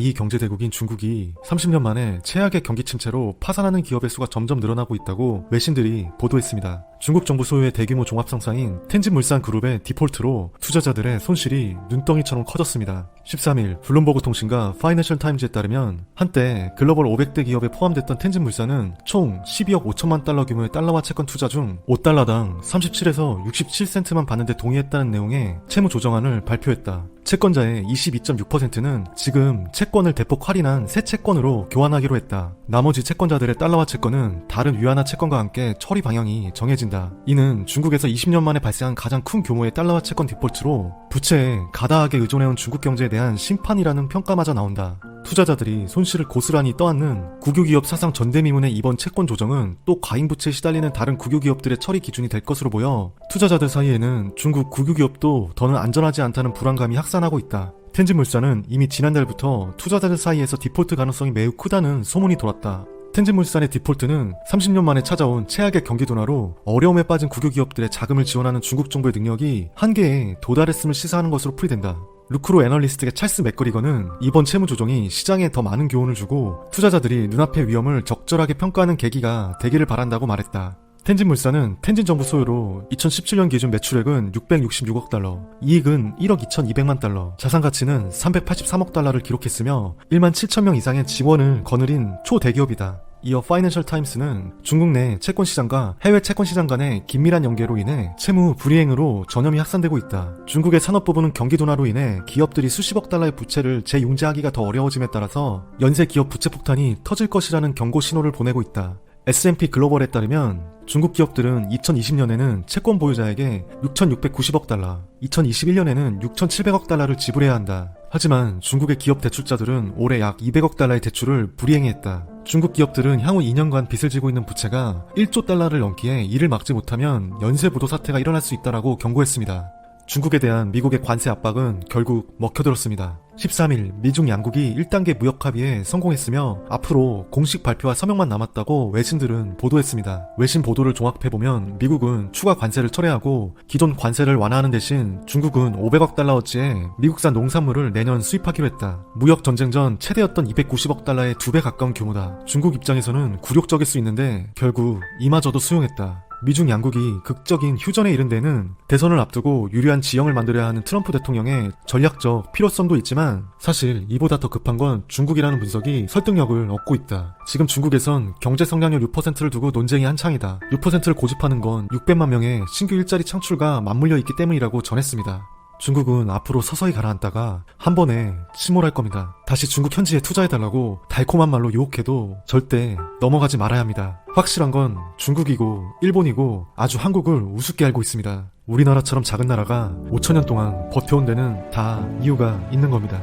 이 경제대국인 중국이 30년 만에 최악의 경기 침체로 파산하는 기업의 수가 점점 늘어나고 있다고 외신들이 보도했습니다. 중국 정부 소유의 대규모 종합상사인 텐진물산 그룹의 디폴트로 투자자들의 손실이 눈덩이처럼 커졌습니다. 13일 블룸버그 통신과 파이낸셜 타임즈에 따르면 한때 글로벌 500대 기업에 포함됐던 텐진물산은 총 12억 5천만 달러 규모의 달러화 채권 투자 중 5달러당 37에서 67센트만 받는데 동의했다는 내용의 채무 조정안을 발표했다. 채권자의 22.6%는 지금 채권을 대폭 할인한 새 채권으로 교환하기로 했다. 나머지 채권자들의 달러화 채권은 다른 위안화 채권과 함께 처리 방향이 정해진 다. 이는 중국에서 20년 만에 발생한 가장 큰 규모의 달러화 채권 디폴트로 부채에 가다하게 의존해온 중국 경제에 대한 심판이라는 평가마저 나온다. 투자자들이 손실을 고스란히 떠안는 국유기업 사상 전대미문의 이번 채권 조정은 또 과잉부채에 시달리는 다른 국유기업들의 처리 기준이 될 것으로 보여 투자자들 사이에는 중국 국유기업도 더는 안전하지 않다는 불안감이 확산하고 있다. 텐진물산은 이미 지난달부터 투자자들 사이에서 디폴트 가능성이 매우 크다는 소문이 돌았다. 텐진물산의 디폴트는 30년 만에 찾아온 최악의 경기 둔화로 어려움에 빠진 국유기업들의 자금을 지원하는 중국 정부의 능력이 한계에 도달했음을 시사하는 것으로 풀이된다. 루크로 애널리스트의 찰스 맥거리거는 이번 채무 조정이 시장에 더 많은 교훈을 주고 투자자들이 눈앞의 위험을 적절하게 평가하는 계기가 되기를 바란다고 말했다. 텐진물산은 텐진 정부 소유로 2017년 기준 매출액은 666억 달러, 이익은 1억 2200만 달러, 자산 가치는 383억 달러를 기록했으며 1만 7천 명 이상의 직원을 거느린 초대기업이다. 이어 파이낸셜 타임스는 중국 내 채권 시장과 해외 채권 시장 간의 긴밀한 연계로 인해 채무 불이행으로 전염이 확산되고 있다. 중국의 산업 부분은 경기 둔화로 인해 기업들이 수십억 달러의 부채를 재융자하기가 더 어려워짐에 따라서 연쇄 기업 부채 폭탄이 터질 것이라는 경고 신호를 보내고 있다. S&P 글로벌에 따르면 중국 기업들은 2020년에는 채권 보유자에게 6,690억 달러, 2021년에는 6,700억 달러를 지불해야 한다. 하지만 중국의 기업 대출자들은 올해 약 200억 달러의 대출을 불이행했다. 중국 기업들은 향후 2년간 빚을 지고 있는 부채가 1조 달러를 넘기에 이를 막지 못하면 연쇄 부도 사태가 일어날 수 있다라고 경고했습니다. 중국에 대한 미국의 관세 압박은 결국 먹혀들었습니다. 13일 미중 양국이 1단계 무역 합의에 성공했으며 앞으로 공식 발표와 서명만 남았다고 외신들은 보도했습니다. 외신 보도를 종합해보면 미국은 추가 관세를 철회하고 기존 관세를 완화하는 대신 중국은 500억 달러어치의 미국산 농산물을 내년 수입하기로 했다. 무역 전쟁 전 최대였던 290억 달러의 두 배 가까운 규모다. 중국 입장에서는 굴욕적일 수 있는데 결국 이마저도 수용했다. 미중 양국이 극적인 휴전에 이른 데는 대선을 앞두고 유리한 지형을 만들어야 하는 트럼프 대통령의 전략적 필요성도 있지만 사실 이보다 더 급한 건 중국이라는 분석이 설득력을 얻고 있다. 지금 중국에선 경제 성장률 6%를 두고 논쟁이 한창이다. 6%를 고집하는 건 600만 명의 신규 일자리 창출과 맞물려 있기 때문이라고 전했습니다. 중국은 앞으로 서서히 가라앉다가 한 번에 침몰할 겁니다. 다시 중국 현지에 투자해달라고 달콤한 말로 유혹해도 절대 넘어가지 말아야 합니다. 확실한 건 중국이고 일본이고 아주 한국을 우습게 알고 있습니다. 우리나라처럼 작은 나라가 5천년 동안 버텨온 데는 다 이유가 있는 겁니다.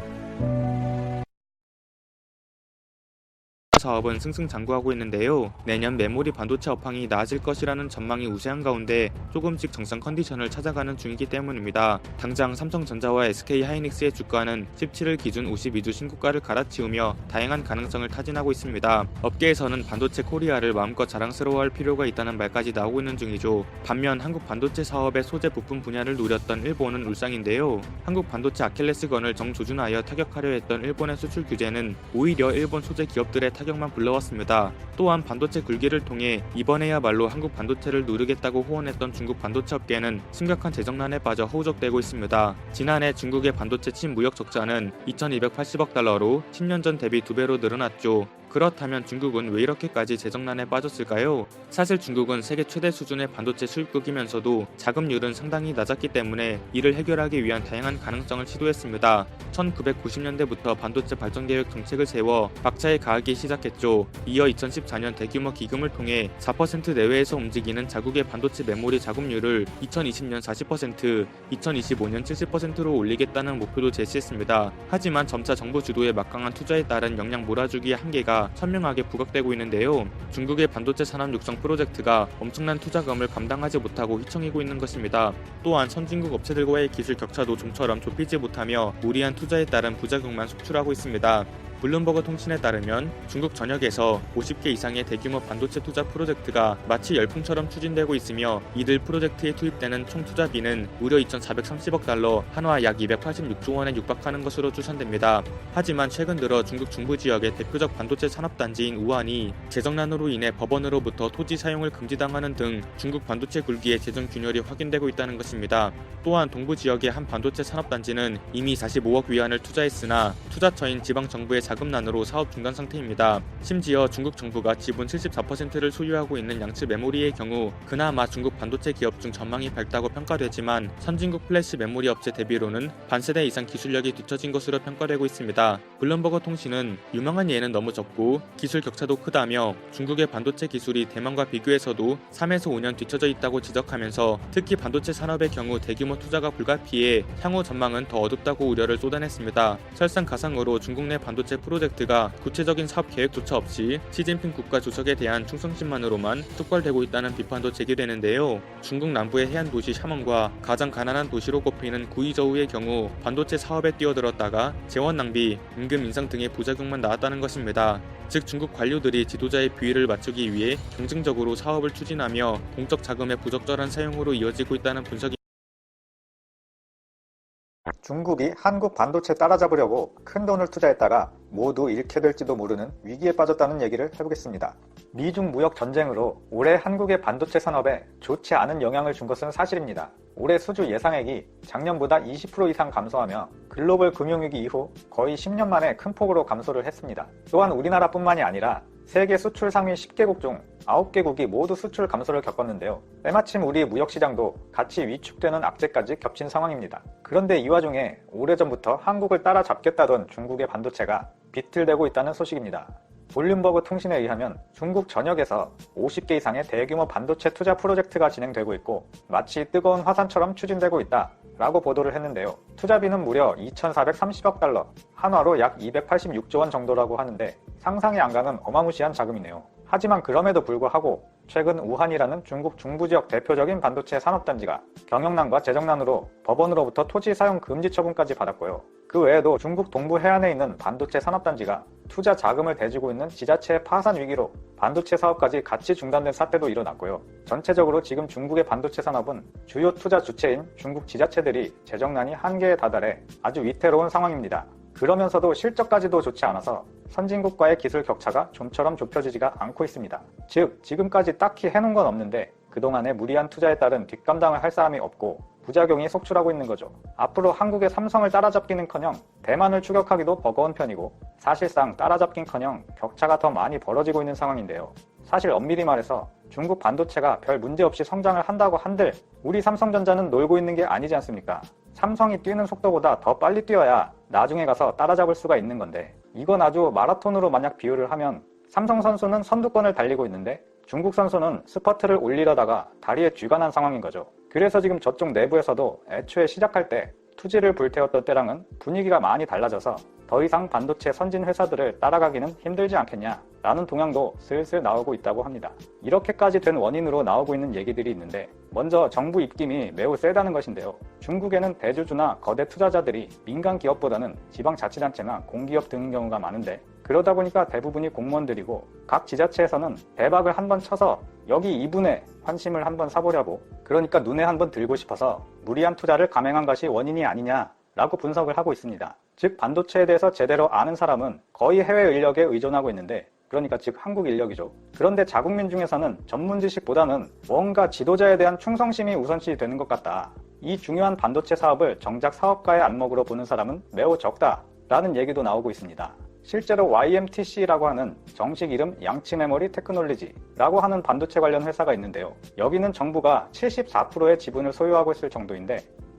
사업은 승승장구하고 있는데요. 내년 메모리 반도체 업황이 나아질 것이라는 전망이 우세한 가운데 조금씩 정상 컨디션을 찾아가는 중이기 때문입니다. 당장 삼성전자와 SK 하이닉스의 주가는 17일 기준 52주 신고가를 갈아치우며 다양한 가능성을 타진하고 있습니다. 업계에서는 반도체 코리아를 마음껏 자랑스러워할 필요가 있다는 말까지 나오고 있는 중이죠. 반면 한국 반도체 사업의 소재 부품 분야를 누렸던 일본은 울상인데요. 한국 반도체 아킬레스건을 정조준하여 타격하려 했던 일본의 수출 규제는 오히려 일본 소재 기업들의 타격 만 불러왔습니다. 또한 반도체 굴기를 통해 이번에야말로 한국 반도체를 누르겠다고 호언했던 중국 반도체 업계는 심각한 재정난에 빠져 허우적대고 있습니다. 지난해 중국의 반도체 친 무역 적자는 2,280억 달러로 10년 전 대비 두 배로 늘어났죠. 그렇다면 중국은 왜 이렇게까지 재정난에 빠졌을까요? 사실 중국은 세계 최대 수준의 반도체 수입국이면서도 자금률은 상당히 낮았기 때문에 이를 해결하기 위한 다양한 가능성을 시도했습니다. 1990년대부터 반도체 발전 계획 정책을 세워 박차에 가하기 시작했죠. 이어 2014년 대규모 기금을 통해 4% 내외에서 움직이는 자국의 반도체 메모리 자금률을 2020년 40%, 2025년 70%로 올리겠다는 목표도 제시했습니다. 하지만 점차 정부 주도의 막강한 투자에 따른 역량 몰아주기의 한계가 선명하게 부각되고 있는데요. 중국의 반도체 산업 육성 프로젝트가 엄청난 투자금을 감당하지 못하고 휘청이고 있는 것입니다. 또한 선진국 업체들과의 기술 격차도 좀처럼 좁히지 못하며 무리한 투자에 따른 부작용만 속출하고 있습니다. 블룸버그 통신에 따르면 중국 전역에서 50개 이상의 대규모 반도체 투자 프로젝트가 마치 열풍처럼 추진되고 있으며 이들 프로젝트에 투입되는 총 투자비는 무려 2,430억 달러, 한화 약 286조 원에 육박하는 것으로 추산됩니다. 하지만 최근 들어 중국 중부 지역의 대표적 반도체 산업단지인 우한이 재정난으로 인해 법원으로부터 토지 사용을 금지당하는 등 중국 반도체 굴기의 재정 균열이 확인되고 있다는 것입니다. 또한 동부 지역의 한 반도체 산업단지는 이미 45억 위안을 투자했으나 투자처인 지방 정부의 자금난으로 사업 중단 상태입니다. 심지어 중국 정부가 지분 74%를 소유하고 있는 양츠 메모리의 경우 그나마 중국 반도체 기업 중 전망이 밝다고 평가되지만 선진국 플래시 메모리 업체 대비로는 반세대 이상 기술력이 뒤처진 것으로 평가되고 있습니다. 블룸버그 통신은 유망한 예는 너무 적고 기술 격차도 크다며 중국의 반도체 기술이 대만과 비교해서도 3에서 5년 뒤처져 있다고 지적하면서 특히 반도체 산업의 경우 대규모 투자가 불가피해 향후 전망은 더 어둡다고 우려를 쏟아냈습니다. 설상 가상으로 중국 내 반도체 프로젝트가 구체적인 사업 계획조차 없이 시진핑 국가 주석에 대한 충성심만으로만 뚝발되고 있다는 비판도 제기되는데요. 중국 남부의 해안 도시 샤먼과 가장 가난한 도시로 꼽히는 구이저우의 경우 반도체 사업에 뛰어들었다가 재원 낭비, 임금 인상 등의 부작용만 나왔다는 것입니다. 즉 중국 관료들이 지도자의 비위를 맞추기 위해 경쟁적으로 사업을 추진하며 공적 자금의 부적절한 사용으로 이어지고 있다는 분석이 중국이 한국 반도체 따라잡으려고 큰 돈을 투자했다가 모두 잃게 될지도 모르는 위기에 빠졌다는 얘기를 해보겠습니다. 미중 무역 전쟁으로 올해 한국의 반도체 산업에 좋지 않은 영향을 준 것은 사실입니다. 올해 수주 예상액이 작년보다 20% 이상 감소하며 글로벌 금융위기 이후 거의 10년 만에 큰 폭으로 감소를 했습니다. 또한 우리나라뿐만이 아니라 세계 수출 상위 10개국 중 9개국이 모두 수출 감소를 겪었는데요. 때마침 우리 무역시장도 같이 위축되는 악재까지 겹친 상황입니다. 그런데 이 와중에 오래전부터 한국을 따라잡겠다던 중국의 반도체가 비틀대고 있다는 소식입니다. 볼륨버그 통신에 의하면 중국 전역에서 50개 이상의 대규모 반도체 투자 프로젝트가 진행되고 있고 마치 뜨거운 화산처럼 추진되고 있다 라고 보도를 했는데요. 투자비는 무려 2,430억 달러, 한화로 약 286조 원 정도라고 하는데 상상이 안 가는 어마무시한 자금이네요. 하지만 그럼에도 불구하고 최근 우한이라는 중국 중부 지역 대표적인 반도체 산업단지가 경영난과 재정난으로 법원으로부터 토지 사용 금지 처분까지 받았고요. 그 외에도 중국 동부 해안에 있는 반도체 산업단지가 투자 자금을 대주고 있는 지자체의 파산 위기로 반도체 사업까지 같이 중단된 사태도 일어났고요. 전체적으로 지금 중국의 반도체 산업은 주요 투자 주체인 중국 지자체들이 재정난이 한계에 다달해 아주 위태로운 상황입니다. 그러면서도 실적까지도 좋지 않아서 선진국과의 기술 격차가 좀처럼 좁혀지지가 않고 있습니다. 즉, 지금까지 딱히 해놓은 건 없는데 그동안의 무리한 투자에 따른 뒷감당을 할 사람이 없고 부작용이 속출하고 있는 거죠. 앞으로 한국의 삼성을 따라잡기는커녕 대만을 추격하기도 버거운 편이고 사실상 따라잡긴커녕 격차가 더 많이 벌어지고 있는 상황인데요. 사실 엄밀히 말해서 중국 반도체가 별 문제 없이 성장을 한다고 한들 우리 삼성전자는 놀고 있는 게 아니지 않습니까? 삼성이 뛰는 속도보다 더 빨리 뛰어야 나중에 가서 따라잡을 수가 있는 건데 이건 아주 마라톤으로 만약 비유를 하면 삼성 선수는 선두권을 달리고 있는데 중국 선수는 스퍼트를 올리려다가 다리에 쥐가 난 상황인 거죠. 그래서 지금 저쪽 내부에서도 애초에 시작할 때 투지를 불태웠던 때랑은 분위기가 많이 달라져서 더 이상 반도체 선진 회사들을 따라가기는 힘들지 않겠냐 라는 동향도 슬슬 나오고 있다고 합니다. 이렇게까지 된 원인으로 나오고 있는 얘기들이 있는데 먼저 정부 입김이 매우 세다는 것인데요. 중국에는 대주주나 거대 투자자들이 민간 기업보다는 지방자치단체나 공기업 등인 경우가 많은데 그러다 보니까 대부분이 공무원들이고 각 지자체에서는 대박을 한 번 쳐서 여기 2분에 환심을 한 번 사보려고 그러니까 눈에 한 번 들고 싶어서 무리한 투자를 감행한 것이 원인이 아니냐라고 분석을 하고 있습니다. 즉 반도체에 대해서 제대로 아는 사람은 거의 해외 인력에 의존하고 있는데 그러니까 즉 한국 인력이죠. 그런데 자국민 중에서는 전문 지식보다는 뭔가 지도자에 대한 충성심이 우선시 되는 것 같다. 이 중요한 반도체 사업을 정작 사업가의 안목으로 보는 사람은 매우 적다 라는 얘기도 나오고 있습니다. 실제로 YMTC라고 하는 정식 이름 양치 메모리 테크놀리지라고 하는 반도체 관련 회사가 있는데요. 여기는 정부가 74%의 지분을 소유하고 있을 정도인데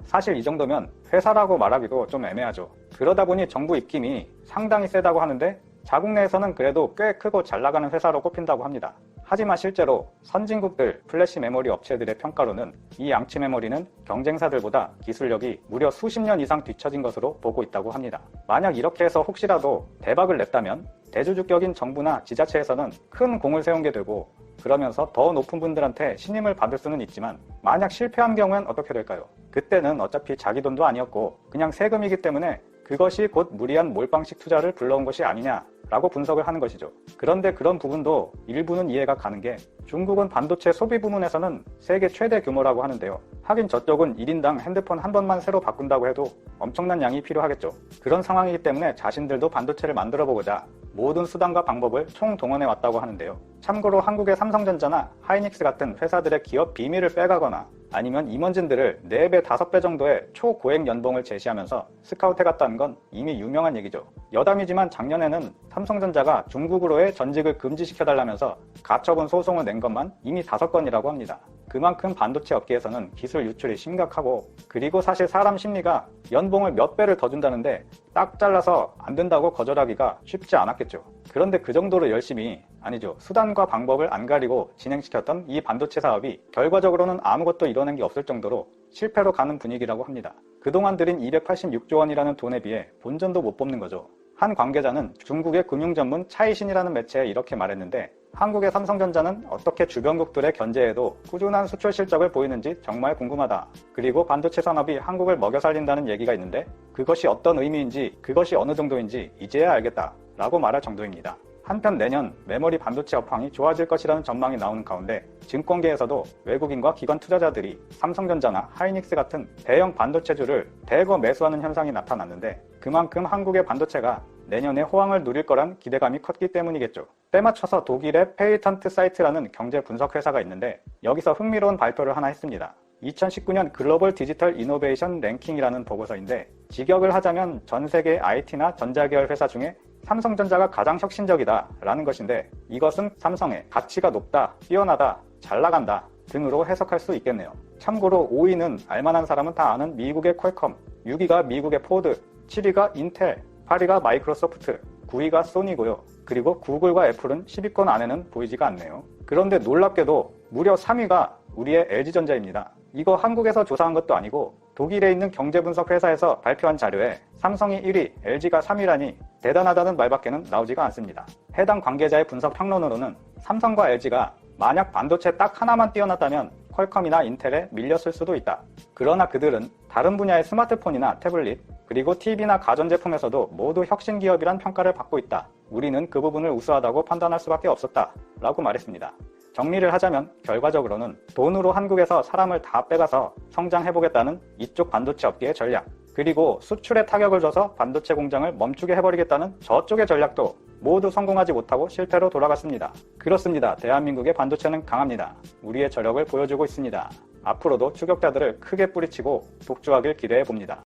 사실 이 정도면 회사라고 말하기도 좀 애매하죠. 그러다 보니 정부 입김이 상당히 세다고 하는데 자국 내에서는 그래도 꽤 크고 잘 나가는 회사로 꼽힌다고 합니다. 하지만 실제로 선진국들 플래시 메모리 업체들의 평가로는 이 양치 메모리는 경쟁사들보다 기술력이 무려 수십 년 이상 뒤처진 것으로 보고 있다고 합니다. 만약 이렇게 해서 혹시라도 대박을 냈다면 대주주격인 정부나 지자체에서는 큰 공을 세운 게 되고 그러면서 더 높은 분들한테 신임을 받을 수는 있지만 만약 실패한 경우엔 어떻게 될까요? 그때는 어차피 자기 돈도 아니었고 그냥 세금이기 때문에 그것이 곧 무리한 몰빵식 투자를 불러온 것이 아니냐라고 분석을 하는 것이죠. 그런데 그런 부분도 일부는 이해가 가는 게 중국은 반도체 소비 부문에서는 세계 최대 규모라고 하는데요. 하긴 저쪽은 1인당 핸드폰 한 번만 새로 바꾼다고 해도 엄청난 양이 필요하겠죠. 그런 상황이기 때문에 자신들도 반도체를 만들어 보고자 모든 수단과 방법을 총동원해 왔다고 하는데요. 참고로 한국의 삼성전자나 하이닉스 같은 회사들의 기업 비밀을 빼가거나 아니면 임원진들을 4배, 5배 정도의 초고액 연봉을 제시하면서 스카우트 해갔다는 건 이미 유명한 얘기죠. 여담이지만 작년에는 삼성전자가 중국으로의 전직을 금지시켜달라면서 가처분 소송을 낸 것만 이미 5건이라고 합니다. 그만큼 반도체 업계에서는 기술 유출이 심각하고 그리고 사실 사람 심리가 연봉을 몇 배를 더 준다는데 딱 잘라서 안 된다고 거절하기가 쉽지 않았겠죠. 그런데 그 정도로 열심히 아니죠. 수단과 방법을 안 가리고 진행시켰던 이 반도체 사업이 결과적으로는 아무것도 이뤄낸 게 없을 정도로 실패로 가는 분위기라고 합니다. 그동안 들인 286조 원이라는 돈에 비해 본전도 못 뽑는 거죠. 한 관계자는 중국의 금융 전문 차이신이라는 매체에 이렇게 말했는데 한국의 삼성전자는 어떻게 주변국들의 견제에도 꾸준한 수출 실적을 보이는지 정말 궁금하다. 그리고 반도체 산업이 한국을 먹여 살린다는 얘기가 있는데 그것이 어떤 의미인지 그것이 어느 정도인지 이제야 알겠다. 라고 말할 정도입니다. 한편 내년 메모리 반도체 업황이 좋아질 것이라는 전망이 나오는 가운데 증권계에서도 외국인과 기관 투자자들이 삼성전자나 하이닉스 같은 대형 반도체주를 대거 매수하는 현상이 나타났는데 그만큼 한국의 반도체가 내년에 호황을 누릴 거란 기대감이 컸기 때문이겠죠. 때맞춰서 독일의 페이턴트 사이트라는 경제 분석 회사가 있는데 여기서 흥미로운 발표를 하나 했습니다. 2019년 글로벌 디지털 이노베이션 랭킹이라는 보고서인데 직역을 하자면 전 세계 IT나 전자계열 회사 중에 삼성전자가 가장 혁신적이다 라는 것인데 이것은 삼성의 가치가 높다, 뛰어나다, 잘 나간다 등으로 해석할 수 있겠네요. 참고로 5위는 알만한 사람은 다 아는 미국의 퀄컴, 6위가 미국의 포드, 7위가 인텔, 8위가 마이크로소프트, 9위가 소니고요. 그리고 구글과 애플은 10위권 안에는 보이지가 않네요. 그런데 놀랍게도 무려 3위가 우리의 LG전자입니다. 이거 한국에서 조사한 것도 아니고 독일에 있는 경제분석 회사에서 발표한 자료에 삼성이 1위, LG가 3위라니 대단하다는 말밖에는 나오지가 않습니다. 해당 관계자의 분석 평론으로는 삼성과 LG가 만약 반도체 딱 하나만 뛰어났다면 퀄컴이나 인텔에 밀렸을 수도 있다. 그러나 그들은 다른 분야의 스마트폰이나 태블릿, 그리고 TV나 가전제품에서도 모두 혁신 기업이란 평가를 받고 있다. 우리는 그 부분을 우수하다고 판단할 수밖에 없었다. 라고 말했습니다. 정리를 하자면 결과적으로는 돈으로 한국에서 사람을 다 빼가서 성장해보겠다는 이쪽 반도체 업계의 전략, 그리고 수출에 타격을 줘서 반도체 공장을 멈추게 해버리겠다는 저쪽의 전략도 모두 성공하지 못하고 실패로 돌아갔습니다. 그렇습니다. 대한민국의 반도체는 강합니다. 우리의 저력을 보여주고 있습니다. 앞으로도 추격자들을 크게 뿌리치고 독주하길 기대해 봅니다.